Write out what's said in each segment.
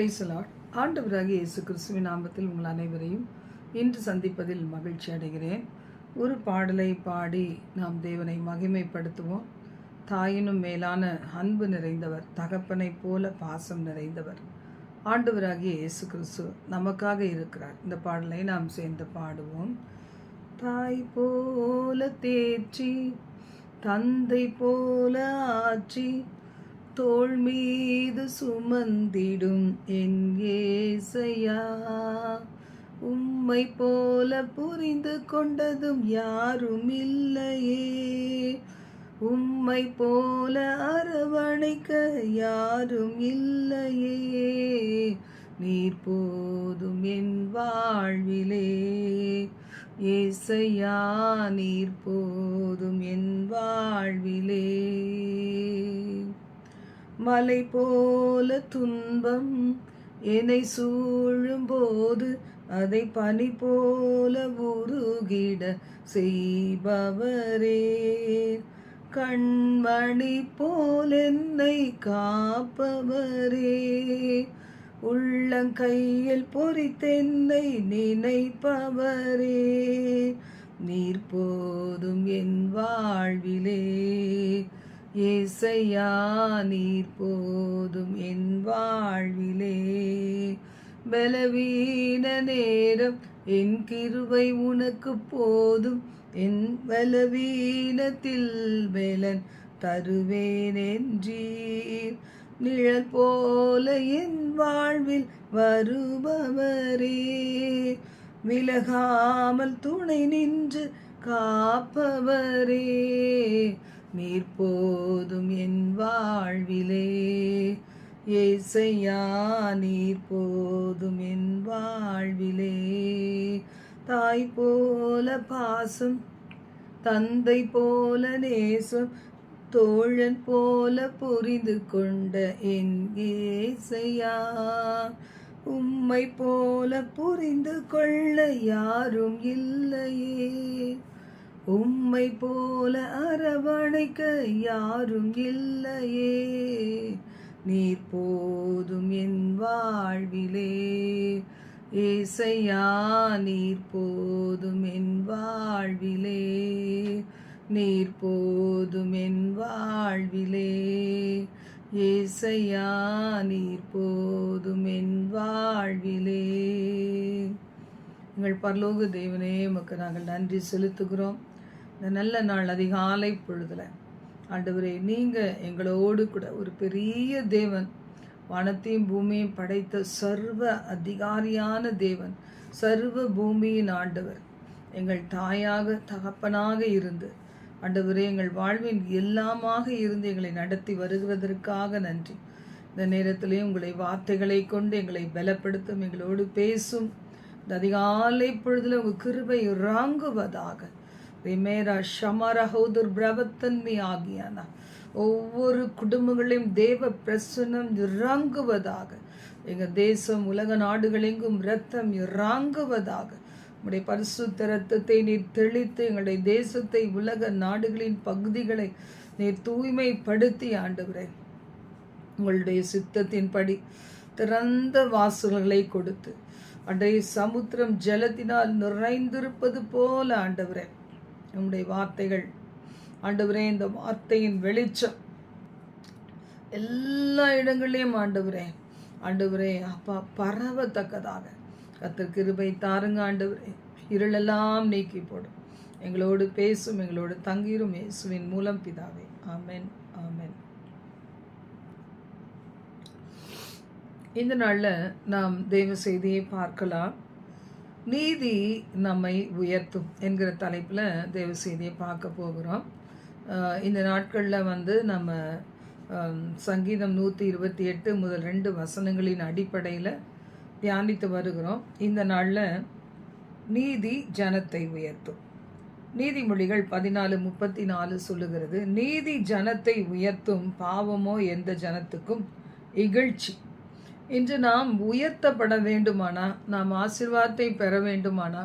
பிரைசலாட் ஆண்டவராகிய இயேசு கிறிஸ்துவின் நாமத்தில் உங்கள் அனைவரையும் இன்று சந்திப்பதில் மகிழ்ச்சி அடைகிறேன். ஒரு பாடலை பாடி நாம் தேவனை மகிமைப்படுத்துவோம். தாயினும் மேலான அன்பு நிறைந்தவர் தகப்பனைப் போல பாசம் நிறைந்தவர். ஆண்டவராகிய இயேசு கிறிஸ்து நமக்காக இருக்கிறார். இந்த பாடலை நாம் சேர்ந்து பாடுவோம். தாய் போல தேற்றி தந்தை போல ஆற்றி தோல் மீது சுமந்திடும் என் ஏசையா. உம்மை போல புரிந்து கொண்டதும் யாரும் இல்லையே உம்மை போல அரவணைக்க யாரும் இல்லையே நீர் போதும் என் வாழ்விலே. ஏசையா நீர் போதும் என் வாழ்விலே. மலை போல துன்பம் என்னை சூழும் போது அதை பனி போல உருகிட செய்பவரே. கண்மணி போல் என்னை காப்பவரே. உள்ளங்கையில் பொறித்தென்னை நினைப்பவரே. நீர் போதும் என் வாழ்விலே. ஏசையா நீர் போதும் என் வாழ்விலே. பலவீன நேரம் என் கிருவை உனக்கு போதும். என் பலவீனத்தில் பலன் தருவேன் என்றீர் நிழல் போல என் வாழ்வில் வருபவரே. விலகாமல் துணை நின்று காப்பவரே. நீர்போதும் என் வாழ்விலே. ஏசையா நீர் போதும் என் வாழ்விலே. தாய் போல பாசம் தந்தை போல நேசம் தோழன் போல புரிந்து கொண்ட என் ஏசையா. உம்மை போல புரிந்து கொள்ள யாரும் இல்லையே. உம்மை போல அரவணைக்க யாரும் இல்லையே. நீர் போதும் என் வாழ்விலே. ஏசையா நீர் போதும் என் வாழ்விலே. நீர் போதும் என் வாழ்விலே. ஏசையா நீர் போதும் என் வாழ்விலே. எங்கள் பரலோக தேவனே உமக்கு நாங்கள் நன்றி செலுத்துகிறோம். இந்த நல்ல நாள் அதிகாலை பொழுதில் ஆண்டவரே நீங்கள் எங்களோடு கூட ஒரு பெரிய தேவன் வானத்தையும் பூமியையும் படைத்த சர்வ அதிகாரியான தேவன் சர்வ பூமியின் ஆண்டவர் எங்கள் தாயாக தகப்பனாக இருந்து ஆண்டவரே எங்கள் வாழ்வின் எல்லாமாக இருந்து எங்களை நடத்தி வருகிறதற்காக நன்றி. இந்த நேரத்திலே உங்களை வார்த்தைகளை கொண்டு எங்களை பலப்படுத்தும் எங்களோடு பேசும். இந்த அதிகாலை பொழுதில் உங்கள் கிருபை இறங்குவதாக விமேரா ஷமரஹோதுர் பிரவத்தன்மை ஆகியானா. ஒவ்வொரு குடும்பங்களையும் தேவ பிரசனம் இறங்குவதாக. எங்கள் தேசம் உலக நாடுகளெங்கும் ரத்தம் இறங்குவதாக. உங்களுடைய பரிசுத்த ரத்தத்தை நீர் தெளித்து எங்களுடைய தேசத்தை உலக நாடுகளின் பகுதிகளை நீர் தூய்மைப்படுத்தி ஆண்டுகிறே உங்களுடைய சித்தத்தின்படி திறந்த வாசல்களை கொடுத்து அன்றைய சமுத்திரம் ஜலத்தினால் நிறைந்திருப்பது போல ஆண்டவரே. நம்முடைய வார்த்தைகள். ஆண்டவரே இந்த வார்த்தையின் வெளிச்சம். எல்லா இடங்களையும் ஆண்டவரே ஆண்டவரே அப்பா பரவத்தக்கதாக. கத்தர் கிருபை தாருங்க ஆண்டவரே. இருளெல்லாம் நீக்கி போடும். எங்களோடு பேசும் எங்களோடு தங்கிரும் இயேசுவின் மூலம் பிதாவே. ஆமென் ஆமென். இந்த நாளில் நாம் தெய்வ செய்தியை பார்க்கலாம். நீதி நம்மை உயர்த்தும் என்கிற தலைப்பில் தேவ செய்தியை பார்க்க போகிறோம். இந்த நாட்களில் வந்து நம்ம சங்கீதம் நூற்றி இருபத்தி எட்டு முதல் ரெண்டு வசனங்களின் அடிப்படையில் தியானித்து வருகிறோம். இந்த நாளில் நீதி ஜனத்தை உயர்த்தும். நீதிமொழிகள் பதினாலு முப்பத்தி நாலு சொல்லுகிறது நீதி ஜனத்தை உயர்த்தும் பாவமோ எந்த ஜனத்துக்கும்? இகழ்ச்சி. இன்று நாம் உயர்த்தப்பட வேண்டுமானா? நாம் ஆசிர்வாதத்தை பெற வேண்டுமானா?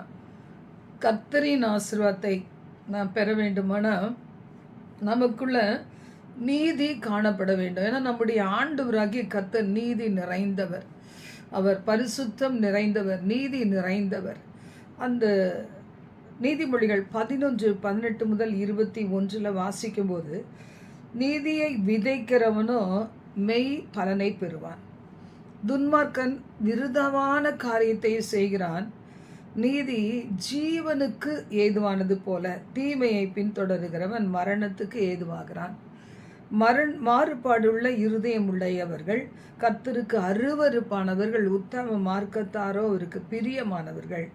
கத்தரின் ஆசிர்வாதத்தை நாம் பெற வேண்டுமானா? நமக்குள்ள நீதி காணப்பட வேண்டும். ஏன்னா நம்முடைய ஆண்டவராகிய கத்தர் நீதி நிறைந்தவர். அவர் பரிசுத்தம் நிறைந்தவர் நீதி நிறைந்தவர். அந்த நீதிமொழிகள் பதினொன்று பதினெட்டு முதல் இருபத்தி ஒன்றில் வாசிக்கும்போது நீதியை விதைக்கிறவனோ மெய் பலனை பெறுவான். துன்மார்க்கன் விருதமான காரியத்தை செய்கிறான். நீதி ஜீவனுக்கு ஏதுவானது போல தீமையை பின்தொடருகிறவன் மரணத்துக்கு ஏதுவாகிறான். மரண் மாறுபாடுள்ள இருதயம் உடையவர்கள் கர்த்தருக்கு அருவருப்பானவர்கள் உத்தம மார்க்கத்தாரோ அவருக்கு பிரியமானவர்கள்.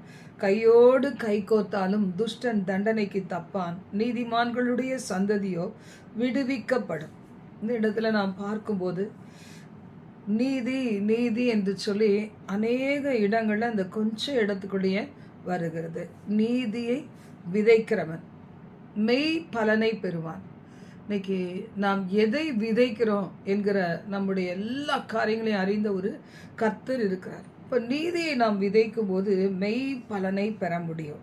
கையோடு கை கோத்தாலும் துஷ்டன் தண்டனைக்கு தப்பான். நீதிமான்களுடைய சந்ததியோ விடுவிக்கப்படும். இந்த இடத்துல நாம் பார்க்கும்போது நீதி நீதி என்று சொல்லி அநேக இடங்களில் அந்த கொஞ்சம் இடத்துக்குள்ளேயே வருகிறது. நீதியை விதைக்கிறவன். மெய் பலனை பெறுவான். இன்னைக்கு நாம் எதை விதைக்கிறோம் என்கிற நம்முடைய எல்லா காரியங்களையும் அறிந்த ஒரு கர்த்தர் இருக்கிறார். இப்போ நீதியை நாம் விதைக்கும் போது மெய் பலனை பெற முடியும்.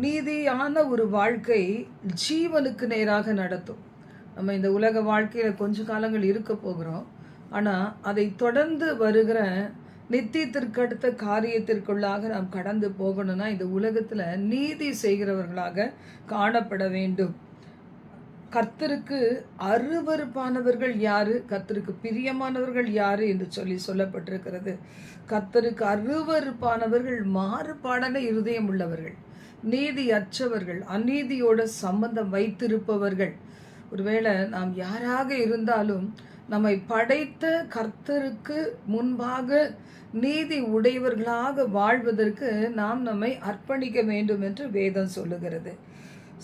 நீதியான ஒரு வாழ்க்கை ஜீவனுக்கு நேராக நடத்தும். நம்ம இந்த உலக வாழ்க்கையில் கொஞ்ச காலங்கள் இருக்க போகிறோம். ஆனால் அதை தொடர்ந்து வருகிற நித்தியத்திற்கு அடுத்த காரியத்திற்குள்ளாக நாம் கடந்து போகணும்னா இந்த உலகத்தில் நீதி செய்கிறவர்களாக காணப்பட வேண்டும். கர்த்தருக்கு அருவருப்பானவர்கள் யாரு? கர்த்தருக்கு பிரியமானவர்கள் யாரு என்று சொல்லி சொல்லப்பட்டிருக்கிறது. கர்த்தருக்கு அருவருப்பானவர்கள் மாறுபாடான இருதயம் உள்ளவர்கள் நீதி அற்றவர்கள் அநீதியோட சம்பந்தம் வைத்திருப்பவர்கள். ஒருவேளை நாம் யாராக இருந்தாலும் நம்மை படைத்த கர்த்தருக்கு முன்பாக நீதி உடையவர்களாக வாழ்வதற்கு நாம் நம்மை அர்ப்பணிக்க வேண்டும் என்று வேதம் சொல்லுகிறது.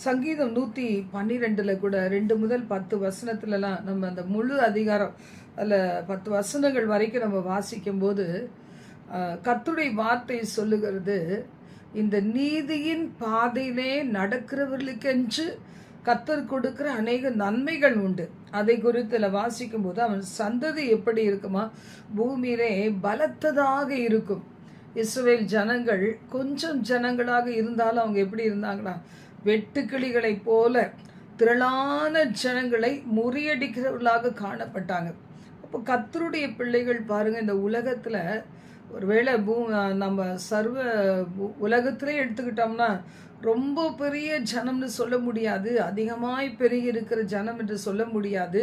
சங்கீதம் நூற்றி பன்னிரெண்டில் கூட ரெண்டு முதல் பத்து வசனத்துலலாம் நம்ம அந்த முழு அதிகாரம் அதில் பத்து வசனங்கள் வரைக்கும் நம்ம வாசிக்கும்போது கத்துடைய வார்த்தை சொல்லுகிறது இந்த நீதியின் பாதையிலே நடக்கிறவர்களுக்கென்று கத்தர் கொடுக்கிற அநேக நன்மைகள் உண்டு. அதை குறித்து வாசிக்கும் போது அவன் சந்ததி எப்படி இருக்குமா? பூமியிலே பலத்ததாக இருக்கும். இஸ்ரேல் ஜனங்கள் கொஞ்சம் ஜனங்களாக இருந்தாலும் அவங்க எப்படி இருந்தாங்களா? வெட்டுக்கிளிகளைப் போல திரளான ஜனங்களை முறியடிக்கிறவர்களாக காணப்பட்டாங்க. அப்போ கத்தருடைய பிள்ளைகள் பாருங்கள் இந்த உலகத்தில் ஒருவேளை பூ நம்ம சர்வ உலகத்திலே எடுத்துக்கிட்டோம்னா ரொம்ப பெரிய ஜனம்னு சொல்ல முடியாது. அதிகமாய் பெருகி இருக்கிற ஜனம் என்று சொல்ல முடியாது.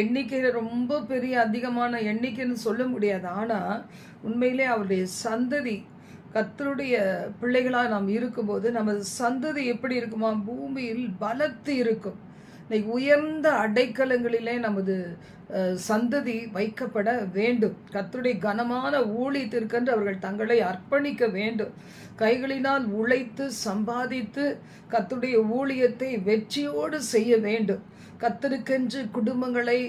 எண்ணிக்கையில் ரொம்ப பெரிய அதிகமான எண்ணிக்கைன்னு சொல்ல முடியாது. ஆனால் உண்மையிலே அவருடைய சந்ததி கத்தருடைய பிள்ளைகளாக நாம் இருக்கும்போது நமது சந்ததி எப்படி இருக்குமா? பூமியில் பலத்து இருக்கும். இன்னைக்கு உயர்ந்த அடைக்கலங்களிலே நமது சந்ததி வைக்கப்பட வேண்டும். கத்துடைய கனமான ஊழியத்திற்கென்று அவர்கள் தங்களை அர்ப்பணிக்க வேண்டும். கைகளினால் உழைத்து சம்பாதித்து கத்துடைய ஊழியத்தை வெற்றியோடு செய்ய வேண்டும். கத்தருக்கென்று குடும்பங்களை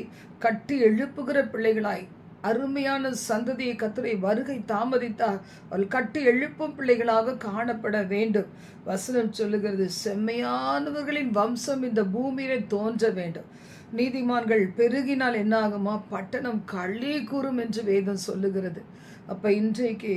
கட்டி எழுப்புகிற பிள்ளைகளாய் அருமையான சந்ததியை கத்துரை வருகை தாமதித்தால் அவள் கட்டி எழுப்பும் பிள்ளைகளாக காணப்பட வேண்டும். வசனம் சொல்லுகிறது செம்மையானவர்களின் வம்சம் இந்த பூமியிலே தோன்ற வேண்டும். நீதிமான்கள் பெருகினால் என்ன ஆகுமா பட்டணம் களி கூறும் என்று வேதம் சொல்லுகிறது. அப்போ இன்றைக்கு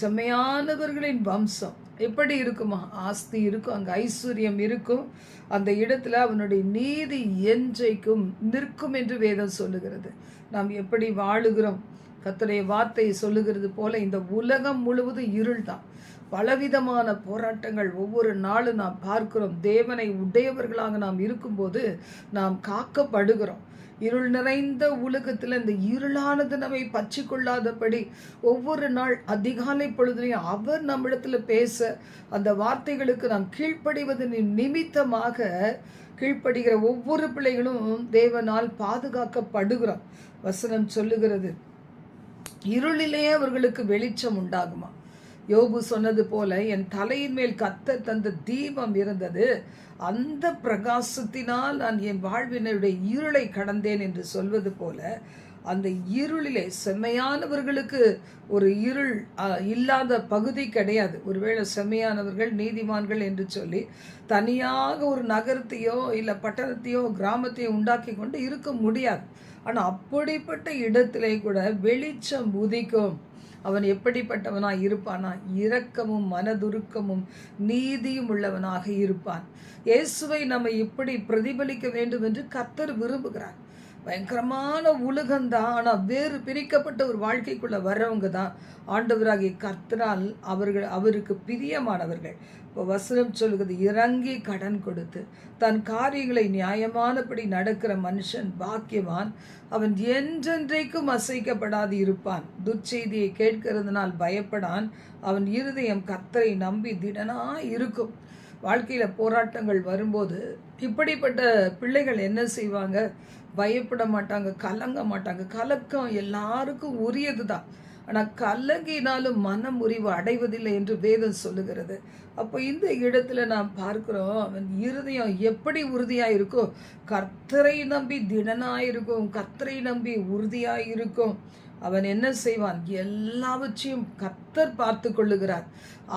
செம்மையானவர்களின் வம்சம் எப்படி இருக்குமா? ஆஸ்தி இருக்கும் அங்கே ஐஸ்வர்யம் இருக்கும். அந்த இடத்துல அவனுடைய நீதி என்றைக்கும் நிற்கும் என்று வேதம் சொல்லுகிறது. நாம் எப்படி வாழுகிறோம்? கத்தனை வார்த்தை சொல்லுகிறது போல இந்த உலகம் முழுவதும் இருள் தான் பலவிதமான போராட்டங்கள் ஒவ்வொரு நாளும் நாம் பார்க்கிறோம். தேவனை உடையவர்களாக நாம் இருக்கும்போது நாம் காக்கப்படுகிறோம். இருள் நிறைந்த உலகத்தில் இந்த இருளானது நம்மை பற்றி கொள்ளாதபடி ஒவ்வொரு நாள் அதிகாலை பொழுதுலையும் அவர் நம்மிடத்தில் பேச அந்த வார்த்தைகளுக்கு நாம் கீழ்ப்படிவதன் நிமித்தமாக கீழ்ப்படுகிற ஒவ்வொரு பிள்ளைகளும் தேவனால் பாதுகாக்கப்படுகிறோம். வசனம் சொல்லுகிறது இருளிலேயே அவர்களுக்கு வெளிச்சம் உண்டாகுமா? யோபு சொன்னது போல என் தலையின் மேல் கத்த தந்த தீபம் இருந்தது. அந்த பிரகாசத்தினால் நான் என் வாழ்வினருடைய இருளை கடந்தேன் என்று சொல்வது போல அந்த இருளிலே செம்மையானவர்களுக்கு ஒரு இருள் இல்லாத பகுதி கிடையாது. ஒருவேளை செம்மையானவர்கள் நீதிமான்கள் என்று சொல்லி தனியாக ஒரு நகரத்தையோ இல்லை பட்டணத்தையோ கிராமத்தையோ உண்டாக்கி கொண்டு இருக்க முடியாது. ஆனால் அப்படிப்பட்ட இடத்திலே கூட வெளிச்சம் உதிக்கும். அவன் எப்படிப்பட்டவனாக இருப்பானா? இரக்கமும் மனதுருக்கமும் நீதியும் உள்ளவனாக இருப்பான். இயேசுவை நம்ம எப்படி பிரதிபலிக்க வேண்டும் என்று கத்தர் விரும்புகிறார். பயங்கரமான உலகந்தான். ஆனால் வேறு பிரிக்கப்பட்ட ஒரு வாழ்க்கைக்குள்ளே வர்றவங்க தான் ஆண்டவராகிய கர்த்தரால் அவர்கள் அவருக்கு பிரியமானவர்கள். இப்போ வசனம் சொல்கிறது இறங்கி கடன் கொடுத்து தன் காரியங்களை நியாயமானபடி நடக்கிற மனுஷன் பாக்கியவான். அவன் என்றென்றைக்கும் அசைக்கப்படாது இருப்பான். துச்செய்தியை கேட்கிறதுனால் பயப்படான். அவன் இருதயம் கத்தரை நம்பி திடனா இருக்கும். வாழ்க்கையில் போராட்டங்கள் வரும்போது இப்படிப்பட்ட பிள்ளைகள் என்ன செய்வாங்க? பயப்பட மாட்டாங்க கலங்க மாட்டாங்க. கலக்கம் எல்லாருக்கும் உரியது தான் ஆனால் கலங்கினாலும் மனம் முறிவு அடைவதில்லை என்று வேதம் சொல்லுகிறது. அப்போ இந்த இடத்துல நாம் பார்க்கிறோம் அவன் இருதயம் எப்படி உறுதியாக இருக்கோ கர்த்தரை நம்பி திடனாக இருக்கும் கர்த்தரை நம்பி உறுதியாக இருக்கும் அவன் என்ன செய்வான்? எல்லாவற்றையும் கத்தர் பார்த்து கொள்ளுகிறார்.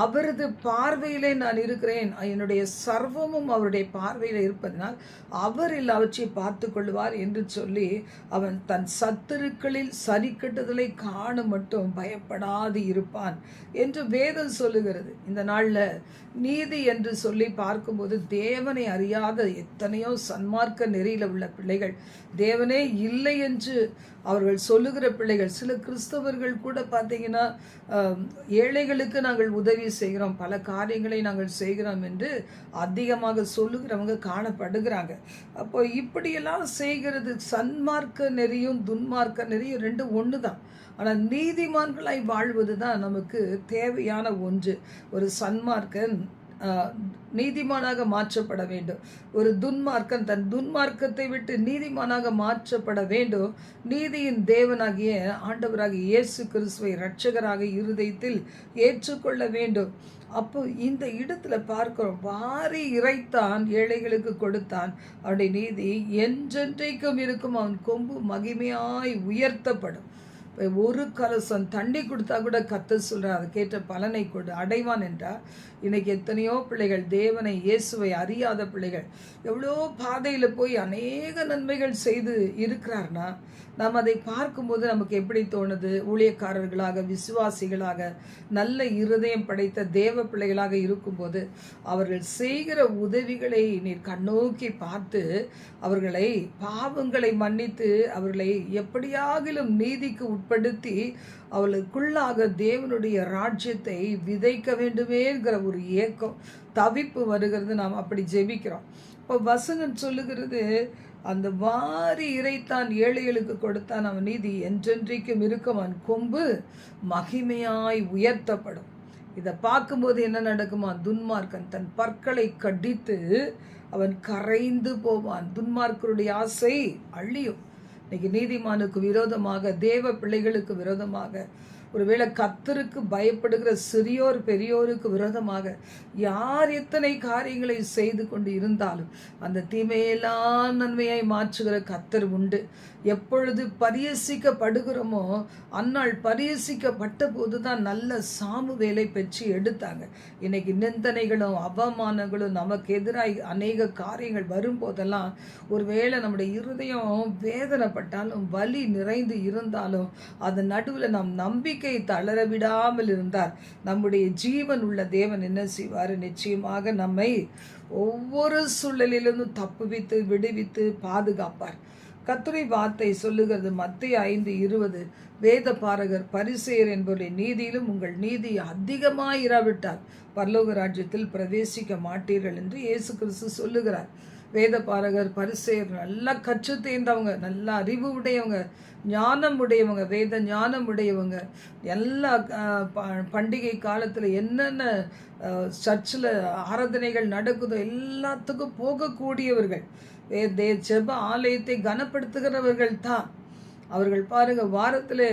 அவரது பார்வையிலே நான் இருக்கிறேன். என்னுடைய சர்வமும் அவருடைய பார்வையில் இருப்பதனால் அவர் எல்லாவற்றையும் பார்த்து கொள்வார் என்று சொல்லி அவன் தன் சத்துருக்களில் சரிக்கட்டுதலை காண மட்டும் பயப்படாது இருப்பான் என்று வேதம் சொல்லுகிறது. இந்த நாளில் நீதி என்று சொல்லி பார்க்கும்போது தேவனை அறியாத எத்தனையோ சன்மார்க்க நெறியில் உள்ள பிள்ளைகள் தேவனே இல்லை என்று அவர்கள் சொல்லுகிற பிள்ளைகள். சில கிறிஸ்தவர்கள் கூட பார்த்தீங்கன்னா ஏழைகளுக்கு நாங்கள் உதவி செய்கிறோம். பல காரியங்களை நாங்கள் செய்கிறோம் என்று அதிகமாக சொல்லுகிறவங்க காணப்படுகிறாங்க. அப்போ இப்படியெல்லாம் செய்கிறது சன்மார்க்க நெறியும் துன்மார்க்க நெறியும் ரெண்டும் ஒன்று தான் ஆனால் நீதிமான்களாய் வாழ்வது தான் நமக்கு தேவையான ஒன்று. ஒரு சன்மார்க்கன் நீதிமானாக மாற்றப்பட வேண்டும். ஒரு துன்மார்க்கன் தன் துன்மார்க்கத்தை விட்டு நீதிமானாக மாற்றப்பட வேண்டும். நீதியின் தேவனாகிய ஆண்டவராக இயேசு கிறிஸ்துவை இரட்சகராக இருதயத்தில் ஏற்றுக்கொள்ள வேண்டும். அப்போ இந்த இடத்துல பார்க்கிறோம் வாரி இறைத்தான் ஏழைகளுக்கு கொடுத்தான். அவனுடைய நீதி என்றென்றைக்கும் இருக்கும். அவன் கொம்பு மகிமையாய் உயர்த்தப்படும். ஒரு கலசம் தண்ணி கொடுத்தா கூட கத்த சொல்கிறார் அதுக்கேற்ற கேட்ட பலனை கொடு அடைவான் என்றால் இன்னைக்கு எத்தனையோ பிள்ளைகள் தேவனை இயேசுவை அறியாத பிள்ளைகள் எவ்வளோ பாதையில் போய் அநேக நன்மைகள் செய்து இருக்கிறார்னா நாம் அதை பார்க்கும்போது நமக்கு எப்படி தோணுது? ஊழியக்காரர்களாக விசுவாசிகளாக நல்ல இருதயம் படைத்த தேவ பிள்ளைகளாக இருக்கும்போது அவர்கள் செய்கிற உதவிகளை நீர் கண்ணோக்கி பார்த்து அவர்களை பாவங்களை மன்னித்து அவர்களை எப்படியாகிலும் நீதிக்கு உட்படுத்தி அவளுக்குள்ளாக தேவனுடைய ராஜ்யத்தை விதைக்க வேண்டுமேங்கிற ஒரு ஏக்கம் தவிப்பு வருகிறது. நாம் அப்படி ஜெபிக்கிறோம். இப்போ வசனம் சொல்லுகிறது அந்த வாரி இறைத்தான் ஏழைகளுக்கு கொடுத்தான் அவன் நீதி என்றென்றைக்கும் இருக்கவன் கொம்பு மகிமையாய் உயர்த்தப்படும். இதை பார்க்கும்போது என்ன நடக்குமா? துன்மார்க்கன் தன் பற்களை கடித்து அவன் கரைந்து போவான். துன்மார்க்கருடைய ஆசை அழியும். இன்னைக்கு நீதிமானுக்கு விரோதமாக தேவ பிள்ளைகளுக்கு விரோதமாக ஒருவேளை கத்தருக்கு பயப்படுகிற சிறியோர் பெரியோருக்கு விரோதமாக யார் எத்தனை காரியங்களை செய்து கொண்டு இருந்தாலும் அந்த தீமையெல்லாம் நன்மையாய் மாற்றுகிற கத்தர் உண்டு. எப்பொழுது பரியசிக்கப்படுகிறோமோ அந்நாள் பரியசிக்கப்பட்ட போது தான் நல்ல சாமு வேலை பெற்று எடுத்தாங்க. இன்னைக்கு நிந்தனைகளும் அவமானங்களும் நமக்கு எதிராக அநேக காரியங்கள் வரும்போதெல்லாம் ஒருவேளை நம்முடைய இருதயம் வேதனைப்பட்டாலும் வலி நிறைந்து இருந்தாலும் அதன் நடுவில் நாம் நம்பிக்கை தளர விடாமல் இருந்தார். நம்முடைய ஜீவன் உள்ள தேவன் என்ன செய்வார்? நிச்சயமாக நம்மை ஒவ்வொரு சூழலிலிருந்தும் தப்புவித்து விடுவித்து பாதுகாப்பார். கத்துரை வார்த்தை சொல்லுகிறது மத்திய ஐந்து இருபது. வேத பாரகர் பரிசெயர் என்பவருடைய நீதியிலும் உங்கள் நீதி அதிகமாயிராவிட்டார் பரலோக ராஜ்யத்தில் பிரவேசிக்க மாட்டீர்கள் என்று இயேசு கிறிஸ்து சொல்லுகிறார். வேத பாரகர் பரிசேர் நல்லா கற்று தேர்ந்தவங்க நல்லா அறிவு உடையவங்க ஞானம் உடையவங்க வேத ஞானம் உடையவங்க எல்லா பண்டிகை காலத்தில் என்னென்ன சர்ச்சில் ஆராதனைகள் நடக்குதோ எல்லாத்துக்கும் போகக்கூடியவர்கள் தே செப ஆலயத்தை கனப்படுத்துகிறவர்கள் தான். அவர்கள் பாருங்கள் வாரத்தில்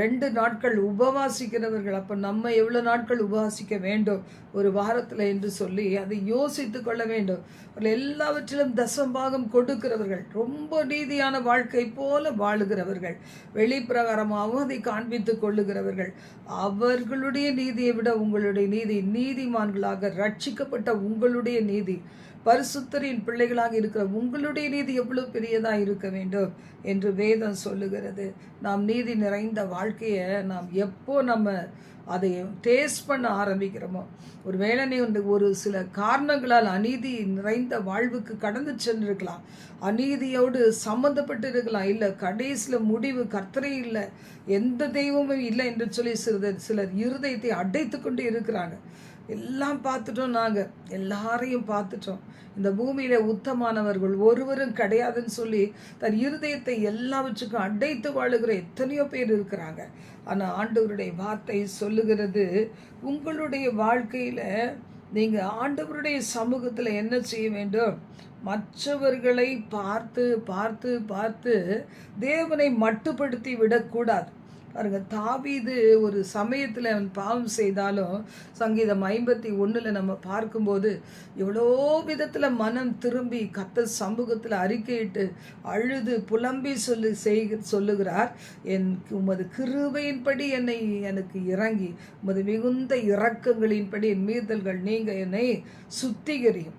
ரெண்டு நாட்கள் உபவாசிக்கிறவர்கள் அப்போ நம்ம எவ்வளோ நாட்கள் உபவாசிக்க வேண்டும்? ஒரு வாரத்தில் என்று சொல்லி அதை யோசித்து கொள்ள வேண்டும். எல்லாவற்றிலும் தசம்பாகம் கொடுக்கிறவர்கள் ரொம்ப நீதியான வாழ்க்கை போல வாழுகிறவர்கள் வெளிப்பிரகாரமாகவும் அதை காண்பித்து கொள்ளுகிறவர்கள் அவர்களுடைய நீதியை விட உங்களுடைய நீதி நீதிமான்களாக ரட்சிக்கப்பட்ட உங்களுடைய நீதி. பரிசுத்தரின் பிள்ளைகளாக இருக்கிற உங்களுடைய நீதி எவ்வளவு பெரியதாக இருக்க வேண்டும் என்று வேதம் சொல்லுகிறது. நாம் நீதி நிறைந்த வாழ்க்கையை நாம் எப்போ நம்ம அதை டேஸ்ட் பண்ண ஆரம்பிக்கிறோமோ ஒருவேளை நீ வந்து ஒரு சில காரணங்களால் அநீதி நிறைந்த வாழ்வுக்கு கடந்து சென்றிருக்கலாம். அநீதியோடு சம்மந்தப்பட்டு இருக்கலாம். இல்லை கடைசியில் முடிவு கர்த்தரே இல்லை எந்த தெய்வமும் இல்லை என்று சொல்லி சிலர் சிலர் இருதயத்தை அடைத்து கொண்டு இருக்கிறாங்க. எல்லாம் பார்த்துட்டோம் நாங்கள் எல்லாரையும் பார்த்துட்டோம். இந்த பூமியில உத்தமானவர்கள் ஒருவரும் கிடையாதுன்னு சொல்லி தன் இருதயத்தை எல்லாவற்றுக்கும் அடைத்து வாழுகிற எத்தனையோ பேர் இருக்கிறாங்க. ஆனால் ஆண்டவருடைய வார்த்தை சொல்லுகிறது உங்களுடைய வாழ்க்கையில் நீங்கள் ஆண்டவருடைய சமூகத்தில் என்ன செய்ய வேண்டும்? மற்றவர்களை பார்த்து பார்த்து பார்த்து தேவனை மட்டுப்படுத்தி விடக்கூடாது. பாருங்க தாவீது ஒரு சமயத்தில் அவன் பாவம் செய்தாலும் சங்கீதம் ஐம்பத்தி ஒன்றில் நம்ம பார்க்கும்போது எவ்வளோ விதத்தில் மனம் திரும்பி கத்த சமூகத்தில் அறிக்கையிட்டு அழுது புலம்பி சொல்லி செய் சொல்லுகிறார். என் உமது கிருபையின்படி என்னை எனக்கு இறங்கி உமது மிகுந்த இரக்கங்களின்படி என் மீதல்கள் நீங்கள் என்னை சுத்திகரியும்.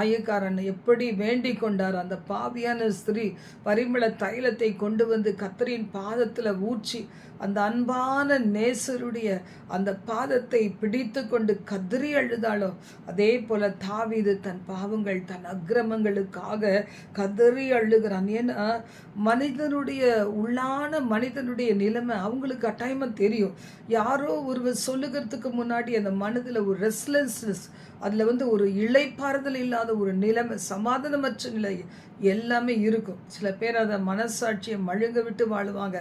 ஆயக்காரன் எப்படி வேண்டிக் கொண்டார்? அந்த பாவியான ஸ்திரீ பரிமள தைலத்தை கொண்டு வந்து கத்தரின் பாதத்தில் ஊற்றி அந்த அன்பான நேசருடைய அந்த பாதத்தை பிடித்து கொண்டு கதறி அழுதாளோ அதே போல தாவிது தன் பாவங்கள் தன் அக்கிரமங்களுக்காக கதறி அழுகிறான். ஏன்னா மனிதனுடைய உள்ளான மனிதனுடைய நிலைமை அவங்களுக்கு கட்டாயமாக தெரியும். யாரோ ஒருவர் சொல்லுகிறதுக்கு முன்னாடி அந்த மனதில் ஒரு ரெஸ்ட்லெஸ்னஸ் அதில் வந்து ஒரு இழைப்பாறுதல் இல்லாத ஒரு நிலைமை சமாதானமற்ற நிலை எல்லாமே இருக்கும். சில பேர் அதை மனசாட்சியை மழுங்க விட்டு வாழுவாங்க.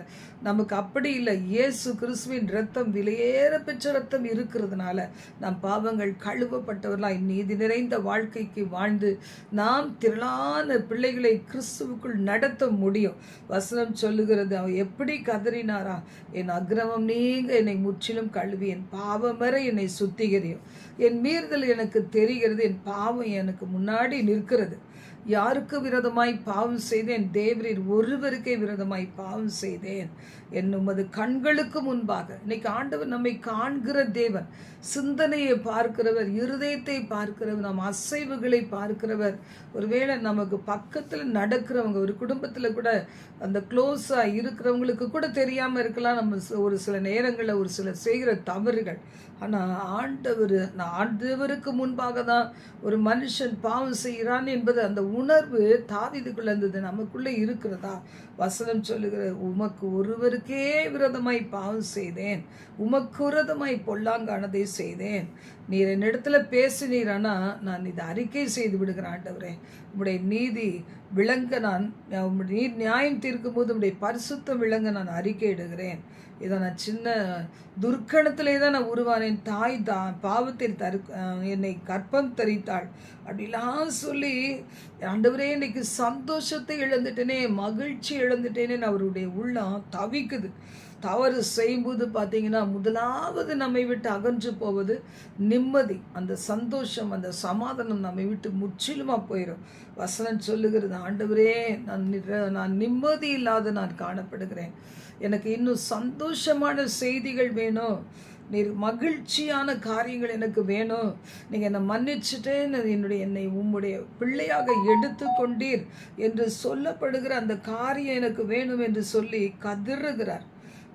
நமக்கு அப்படி இல்லை. இயேசு கிறிஸ்துவின் ரத்தம் விலையேற பெற்ற ரத்தம் இருக்கிறதுனால நம் பாவங்கள் கழுவப்பட்டவர்களாய் நீதி நிறைந்த வாழ்க்கைக்கு வாழ்ந்து நாம் திரளான பிள்ளைகளை கிறிஸ்துவுக்குள் நடத்த முடியும். வசனம் சொல்லுகிறது அவன் எப்படி கதறினாரா? என் அக்கிரமம் நீங்க என்னை முற்றிலும் கழுவி என் பாவம் வரை என்னை சுத்திகரியும். என் மீறுதல் எனக்கு தெரிகிறது என் பாவம் எனக்கு முன்னாடி நிற்கிறது. யாருக்கு விரதமாய் பாவம் செய்தேன்? தேவரீர் ஒருவருக்கே விரதமாய் பாவம் செய்தேன். என்னும் அது கண்களுக்கு முன்பாக. இன்னைக்கு ஆண்டவர் நம்மை காண்கிற தேவன் சிந்தனையை பார்க்கிறவர் இருதயத்தை பார்க்கிறவர் நம் அசைவுகளை பார்க்கிறவர். ஒருவேளை நமக்கு பக்கத்தில் நடக்கிறவங்க ஒரு குடும்பத்தில் கூட அந்த க்ளோஸாக இருக்கிறவங்களுக்கு கூட தெரியாமல் இருக்கலாம். நம்ம ஒரு சில நேரங்களில் ஒரு சில செய்கிற தவறுகள். ஆனால் ஆண்டவர் ஆண்டவருக்கு முன்பாக தான் ஒரு மனுஷன் பாவம் செய்கிறான் என்பது அந்த உணர்வு தாவிதுக்குள்ள இருந்தது. நமக்குள்ளே இருக்கிறதா? வசனம் சொல்லுகிற உமக்கு ஒருவருக்கு விரதமாய் பாவம் செய்தேன். உமக்கு விரதமாய் பொல்லாங்கானதை செய்தேன். நீர் என்னிடத்துல பேசினீரானா நான் இதை அறிக்கை செய்து விடுகிறேன் ஆண்டவரே. உம்முடைய நீதி விளங்க நான் நீர் நியாயம் தீர்க்கும் போது உம்முடைய பரிசுத்தம் விளங்க நான் அறிக்கை இடுகிறேன். இதை நான் சின்ன துர்க்கணத்திலே தான் நான் உருவானேன். தாய் தான் பாவத்தில் தரு என்னை கற்பம் தரித்தாள். அப்படிலாம் சொல்லி ஆண்டவரே இன்னைக்கு சந்தோஷத்தை இழந்துட்டேனே மகிழ்ச்சி இழந்துட்டேனே அவருடைய உள்ளம் தவிக்குது. தவறு செய்யும்போது பார்த்தீங்கன்னா முதலாவது நம்மை விட்டு அகன்று போவது நிம்மதி அந்த சந்தோஷம் அந்த சமாதானம் நம்மை விட்டு முற்றிலுமாக போயிடும் வசனம் சொல்லுகிறது ஆண்டவரே நான் நான் நிம்மதி இல்லாத நான் காணப்படுகிறேன். எனக்கு இன்னும் சந்தோஷமான செய்திகள் வேணும். நீர் மகிழ்ச்சியான காரியங்கள் எனக்கு வேணும். நீங்கள் என்னை மன்னிச்சுட்டே என்னுடைய என்னை உம்முடைய பிள்ளையாக எடுத்து கொண்டீர் என்று சொல்லப்படுகிற அந்த காரியம் எனக்கு வேணும் என்று சொல்லி கதிருகிறார்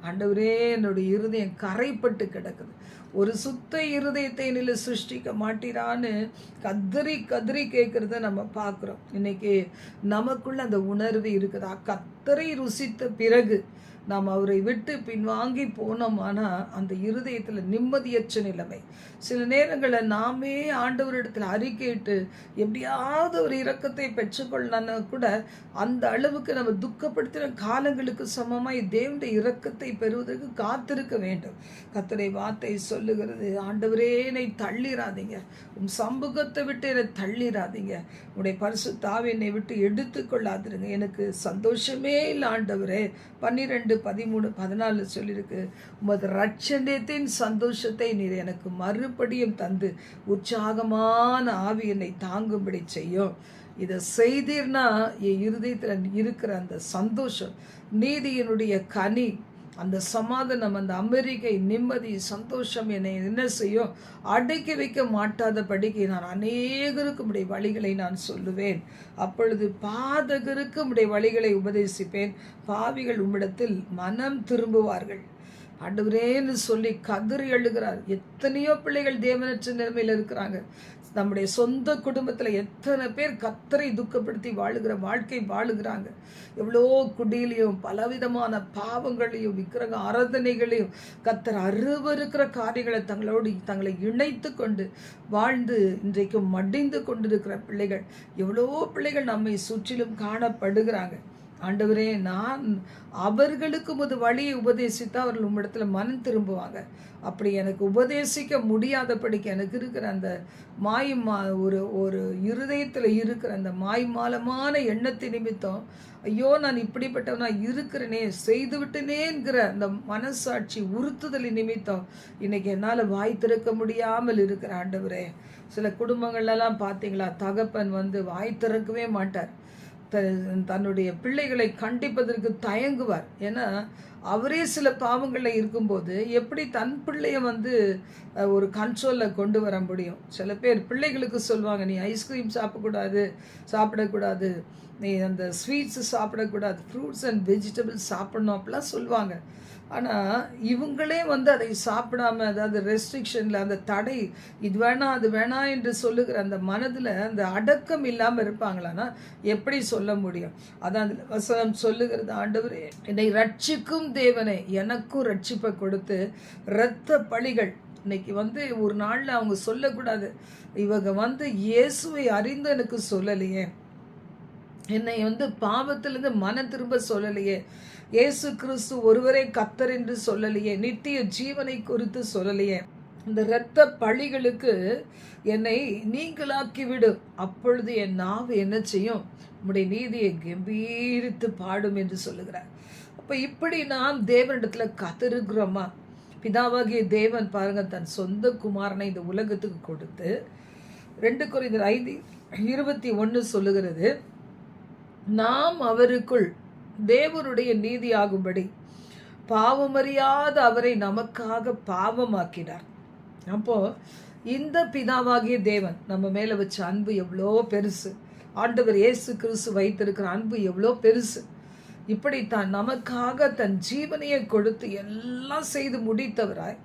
ஆண்டவரே என்னுடைய இருதயம் கரைப்பட்டு கிடக்குது. ஒரு சுத்த இருதயத்தை நில சிருஷ்டிக்க மாட்டிறான்னு கதறி கதறி கேட்குறத நம்ம பார்க்குறோம். இன்னைக்கு நமக்குள்ள அந்த உணர்வு இருக்குதா. கத்தரை ருசித்த பிறகு நாம் அவரை விட்டு பின்வாங்கி போனோமானா அந்த இருதயத்தில் நிம்மதியற்ற நிலைமை. சில நேரங்களில் நாமே ஆண்டவரிடத்தில் அறிக்கையிட்டு எப்படியாவது ஒரு இரக்கத்தை பெற்றுக்கொள்ளனா கூட அந்த அளவுக்கு நம்ம துக்கப்படுத்தின காலங்களுக்கு சமமாய் தேவனுடைய இரக்கத்தை பெறுவதற்கு காத்திருக்க வேண்டும். கத்தனை வார்த்தை சொல்லுகிறது ஆண்டவரே என்னை தள்ளிராதீங்க. உன் சமூகத்தை விட்டு என்னை தள்ளிராதீங்க. உடைய பரிசு தாவி என்னை விட்டு எடுத்து கொள்ளாதிருங்க எனக்கு சந்தோஷமே இல்லை ஆண்டவரே. பன்னிரெண்டு பதிமூணு பதினாலு சொல்லியிருக்கு உமது ரட்சணத்தின் சந்தோஷத்தை நீர் எனக்கு மறுபடியும் தந்து உற்சாகமான ஆவி என்னை தாங்கும்படி செய்யும். இதை செய்தீர்னா என் இருதயத்தில் இருக்கிற அந்த சந்தோஷம் நீதியினுடைய கனி அந்த சமாதானம் அந்த அமெரிக்கை நிம்மதி சந்தோஷம் என்னை என்ன செய்யும் அடக்கி வைக்க மாட்டாதபடிக்கு நான் அநேகருக்கு உடைய வழிகளை நான் சொல்லுவேன். அப்பொழுது பாதகருக்கு உடைய வழிகளை உபதேசிப்பேன். பாவிகள் உம்மிடத்தில் மனம் திரும்புவார்கள். அடுவரேன்னு சொல்லி கதறி எழுகிறார் எத்தனையோ பிள்ளைகள் தேவனற்ற நிலைமையில் இருக்கிறாங்க. நம்முடைய சொந்த குடும்பத்தில் எத்தனை பேர் கத்தரை துக்கப்படுத்தி வாழுகிற வாழ்க்கை வாழுகிறாங்க. எவ்வளோ குடியிலையும் பலவிதமான பாவங்களையும் விக்கிரக ஆராதனைகளையும் கத்தர் அருவருக்கிற காரியங்களை தங்களோடு தங்களை இணைத்து கொண்டு வாழ்ந்து இன்றைக்கும் மடிந்து கொண்டிருக்கிற பிள்ளைகள். எவ்வளோ பிள்ளைகள் நம்மை சுற்றிலும் காணப்படுகிறாங்க. ஆண்டவரே நான் அவர்களுக்கு ஒரு வழியை உபதேசித்து அவர்கள் உம்மிடத்தில் மனம் திரும்புவாங்க. அப்படி எனக்கு உபதேசிக்க முடியாதபடிக்கு எனக்கு இருக்கிற அந்த மாயமா ஒரு ஒரு இருதயத்தில் இருக்கிற அந்த மாய்மாலமான எண்ணத்தை நிமித்தம் ஐயோ நான் இப்படிப்பட்டவனா இருக்கிறேனே செய்து விட்டனேங்கிற அந்த மனசாட்சி உறுத்துதல் நிமித்தம் இன்னைக்கு என்னால் வாய் திறக்க முடியாமல் இருக்கிற ஆண்டவரே. சில குடும்பங்கள்லாம் பார்த்தீங்களா தகப்பன் வந்து வாய் திறக்கவே மாட்டார். தன்னுடைய பிள்ளைகளை கண்டிப்பதற்கு தயங்குவார். ஏன்னா அவரே சில பாவங்களில் இருக்கும்போது எப்படி தன் பிள்ளைய வந்து ஒரு கண்ட்ரோலில் கொண்டு வர முடியும்? சில பேர் பிள்ளைகளுக்கு சொல்லுவாங்க நீ ஐஸ்கிரீம் சாப்பிடக்கூடாது சாப்பிடக்கூடாது. நீ அந்த ஸ்வீட்ஸு சாப்பிடக்கூடாது ஃப்ரூட்ஸ் அண்ட் வெஜிடபிள்ஸ் சாப்பிடணும் அப்படிலாம் சொல்லுவாங்க. ஆனால் இவங்களே வந்து அதை சாப்பிடாம அதாவது ரெஸ்ட்ரிக்ஷனில் அந்த தடை இது வேணாம் அது வேணாம் என்று சொல்லுகிற அந்த மனதில் அந்த அடக்கம் இல்லாமல் இருப்பாங்களான்னா எப்படி சொல்ல முடியும்? அதான் அதில் வசனம் சொல்லுகிறது ஆண்டவரே என்னை ரட்சிக்கும் தேவனை எனக்கும் ரட்சிப்பை கொடுத்து இரத்த பழிகள். இன்னைக்கு வந்து ஒரு நாளில் அவங்க சொல்லக்கூடாது. இவங்க வந்து இயேசுவை அறிந்து எனக்கு சொல்லலையே. என்னை வந்து பாவத்திலிருந்து மன திரும்ப சொல்லலையே. இயேசு கிறிஸ்து ஒருவரே கத்தர் என்று சொல்லலையே. நித்திய ஜீவனை குறித்து சொல்லலையே. இந்த இரத்த பழிகளுக்கு என்னை நீங்களாக்கி விடு அப்பொழுது என் நாவு என்ன செய்யும்? உம்முடைய நீதியை கம்பீரித்து பாடும் என்று சொல்லுகிறார். அப்போ இப்படி நாம் தேவனிடத்தில் கத்திருக்கிறோமா? பிதாவாகிய தேவன் பாருங்க தன் சொந்த குமாரனை இந்த உலகத்துக்கு கொடுத்து ரெண்டு குறைந்த ஐந்து இருபத்தி ஒன்று சொல்லுகிறது. நாம் அவருக்குள் தேவருடைய நீதியாகும்படி பாவமறியாத அவரை நமக்காக பாவமாக்கினார். அப்போ இந்த பிதாவாகிய தேவன் நம்ம மேலே வச்ச அன்பு எவ்வளோ பெருசு. ஆண்டவர் இயேசு கிறிஸ்து வைத்திருக்கிற அன்பு எவ்வளோ பெருசு. இப்படித்தான் நமக்காக தன் ஜீவனையை கொடுத்து எல்லாம் செய்து முடித்தவராய்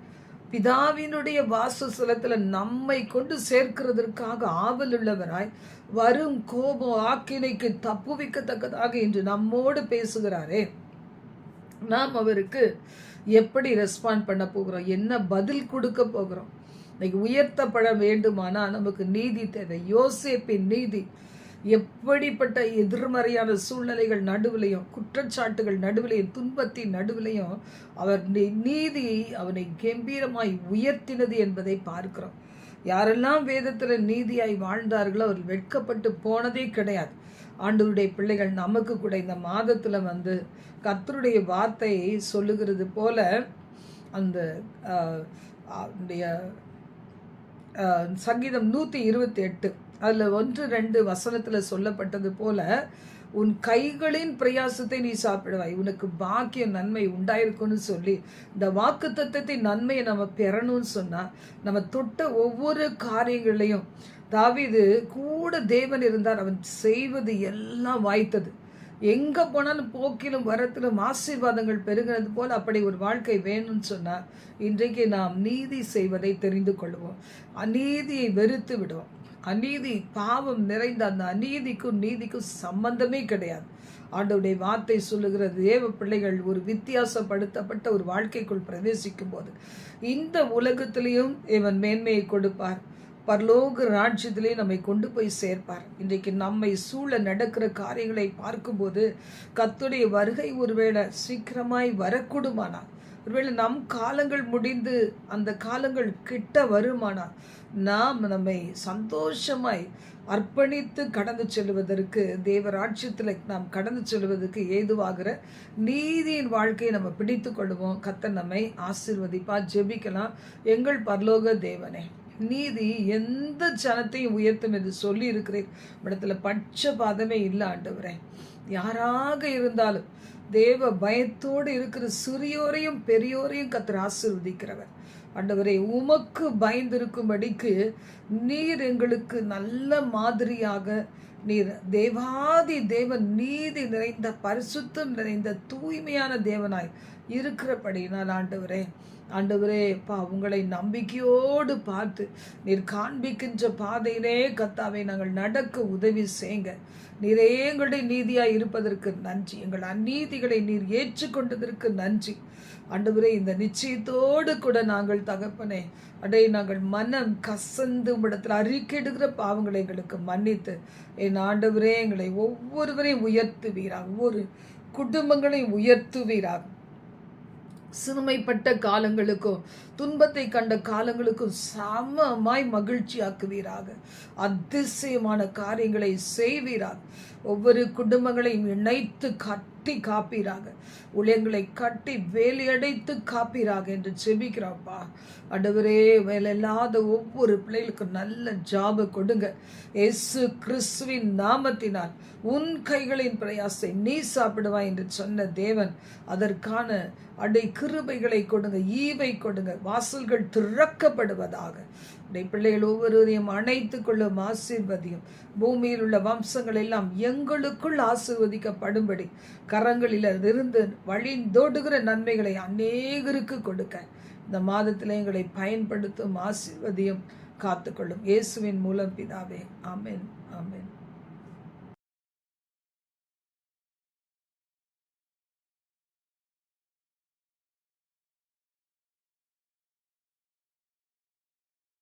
பிதாவினுடைய வாசஸ்தலத்தில் நம்மை கொண்டு சேர்க்கிறதற்காக ஆவல் உள்ளவராய் வரும் கோபம் ஆக்கினைக்கு தப்புவிக்கத்தக்கதாக என்று நம்மோடு பேசுகிறாரே. நாம் அவருக்கு எப்படி ரெஸ்பாண்ட் பண்ண போகிறோம்? என்ன பதில் கொடுக்க போகிறோம்? இன்னைக்கு உயர்த்தப்பட வேண்டுமானா நமக்கு நீதி தேவை. யோசேப்பின் நீதி எப்படிப்பட்ட எதிர்மறையான சூழ்நிலைகள் நடுவிலையும் குற்றச்சாட்டுகள் நடுவிலையும் துன்பத்தின் நடுவிலையும் அவர் நீதி அவனை கம்பீரமாய் உயர்த்தினது என்பதை பார்க்கிறோம். யாரெல்லாம் வேதத்தில் நீதியாய் வாழ்ந்தார்களோ அவர் வெட்கப்பட்டு போனதே கிடையாது. ஆண்டவருடைய பிள்ளைகள் நமக்கு கூட இந்த மாதத்தில் வந்து கத்தருடைய வார்த்தையை சொல்லுகிறது போல அந்த சங்கீதம் நூற்றி இருபத்தி எட்டு. அதில் ஒன்று ரெண்டு வசனத்தில் சொல்லப்பட்டது போல உன் கைகளின் பிரயாசத்தை நீ சாப்பிடுவாய். உனக்கு பாக்கிய நன்மை உண்டாயிருக்கும்னு சொல்லி. இந்த வாக்கு தத்துவத்தை நன்மையை நம்ம பெறணும்னு சொன்னால் நம்ம தொட்ட ஒவ்வொரு காரியங்களையும் தாவிது கூட தேவன் இருந்தார். அவன் செய்வது எல்லாம் வாய்த்தது. எங்கே போனாலும் போக்கிலும் வரத்திலும் ஆசீர்வாதங்கள் பெருகிறது போல் அப்படி ஒரு வாழ்க்கை வேணும்னு சொன்னால் இன்றைக்கு நாம் நீதி செய்வதை தெரிந்து கொள்வோம். அநீதியை வெறுத்து விடுவோம். அநீதி பாவம் நிறைந்த அந்த அநீதிக்கும் நீதிக்கும் சம்பந்தமே கிடையாது. ஆண்டவுடைய வார்த்தை சொல்லுகிற தேவ பிள்ளைகள் ஒரு வித்தியாசப்படுத்தப்பட்ட ஒரு வாழ்க்கைக்குள் பிரவேசிக்கும் போது இந்த உலகத்திலையும் இவன் மேன்மையை கொடுப்பார். பரலோக ராஜ்யத்திலே நம்மை கொண்டு போய் சேர்ப்பார். இன்றைக்கு நம்மை சூழ நடக்கிற காரியங்களை பார்க்கும்போது கத்துடைய வருகை ஒருவேளை சீக்கிரமாய் வரக்கூடுமானால் ஒருவேளை நம் காலங்கள் முடிந்து அந்த காலங்கள் கிட்ட வருமானால் நாம் நம்மை சந்தோஷமாய் அர்ப்பணித்து கடந்து செல்வதற்கு தேவராட்சியத்தில் நாம் கடந்து செல்வதற்கு ஏதுவாகிற நீதியின் வாழ்க்கையை நம்ம பிடித்து கொள்வோம் கத்த நம்மை ஆசிர்வதிப்பா ஜெபிக்கலாம். எங்கள் பரலோக தேவனே நீதி எந்த ஜனத்தையும் உயர்த்தும் என்று சொல்லி இருக்கிறேன் இடத்துல பட்ச பாதமே இல்லை ஆண்டவரே. யாராக இருந்தாலும் தேவ பயத்தோடு இருக்கிற சிறியோரையும் பெரியோரையும் கத்திர ஆசிர்வதிக்கிறவர். ஆண்டவரே உமக்கு பயந்திருக்கும்படிக்கு நீர் எங்களுக்கு நல்ல மாதிரியாக நீர் தேவாதி தேவன் நீதி நிறைந்த பரிசுத்தம் நிறைந்த தூய்மையான தேவனாய் இருக்கிறபடியினால் ஆண்டவரே ஆண்டவரே பா உங்களை நம்பிக்கையோடு பார்த்து நீர் காண்பிக்கின்ற பாதையிலே கத்தாவை நாங்கள் நடக்க உதவி செய்யுங்க. நீரே எங்களுடைய நீதியாய் இருப்பதற்கு நன்றி. எங்கள் அந்நீதிகளை நீர் ஏற்றுக்கொண்டதற்கு நன்றி. ஆண்டவரே இந்த நிச்சயத்தோடு கூட நாங்கள் தகப்பனே அடே நாங்கள் மனம் கசந்து உம்மிடத்தில் அறிக்கையிடுகிற பாவங்களை எங்களுக்கு மன்னித்து என் ஆண்டவரே எங்களை ஒவ்வொருவரையும் உயர்த்துவீராக ஒவ்வொரு குடும்பங்களையும் உயர்த்துவீராக. சிறுமைப்பட்ட காலங்களுக்கும் துன்பத்தை கண்ட காலங்களுக்கும் சமமாய் மகிழ்ச்சியாக்குவீராக. அதிசயமான காரியங்களை செய்வீராக. ஒவ்வொரு குடும்பங்களையும் இணைத்து கட்டி காப்பீராக. ஊழியங்களை கட்டி வேலையடைத்து காப்பீராக என்று செபிக்கிறாப்பா அடுவரே வேலையில்லாத ஒவ்வொரு பிள்ளைகளுக்கும் நல்ல ஜாபை கொடுங்க. எசு கிறிஸ்துவின் நாமத்தினால் உன் கைகளின் பிரயாசை நீ சாப்பிடுவாய் என்று சொன்ன தேவன் அதற்கான அடை கிருபைகளை கொடுங்க ஈவை கொடுங்க வாசல்கள் திறக்கப்படுவதாக. உடைய பிள்ளைகள் ஒவ்வொருவரையும் அணைத்து கொள்ளும் ஆசீர்வதியும். பூமியில் உள்ள வம்சங்கள் எல்லாம் எங்களுக்குள் ஆசீர்வதிக்கப்படும்படி கரங்களில் இருந்து வழிந்தோடுகிற நன்மைகளை அநேகருக்கு கொடுக்க இந்த மாதத்தில் எங்களை பயன்படுத்தும் ஆசீர்வதியும் காத்துக்கொள்ளும் இயேசுவின் மூலம் பிதாவே. ஆமேன் ஆமேன்.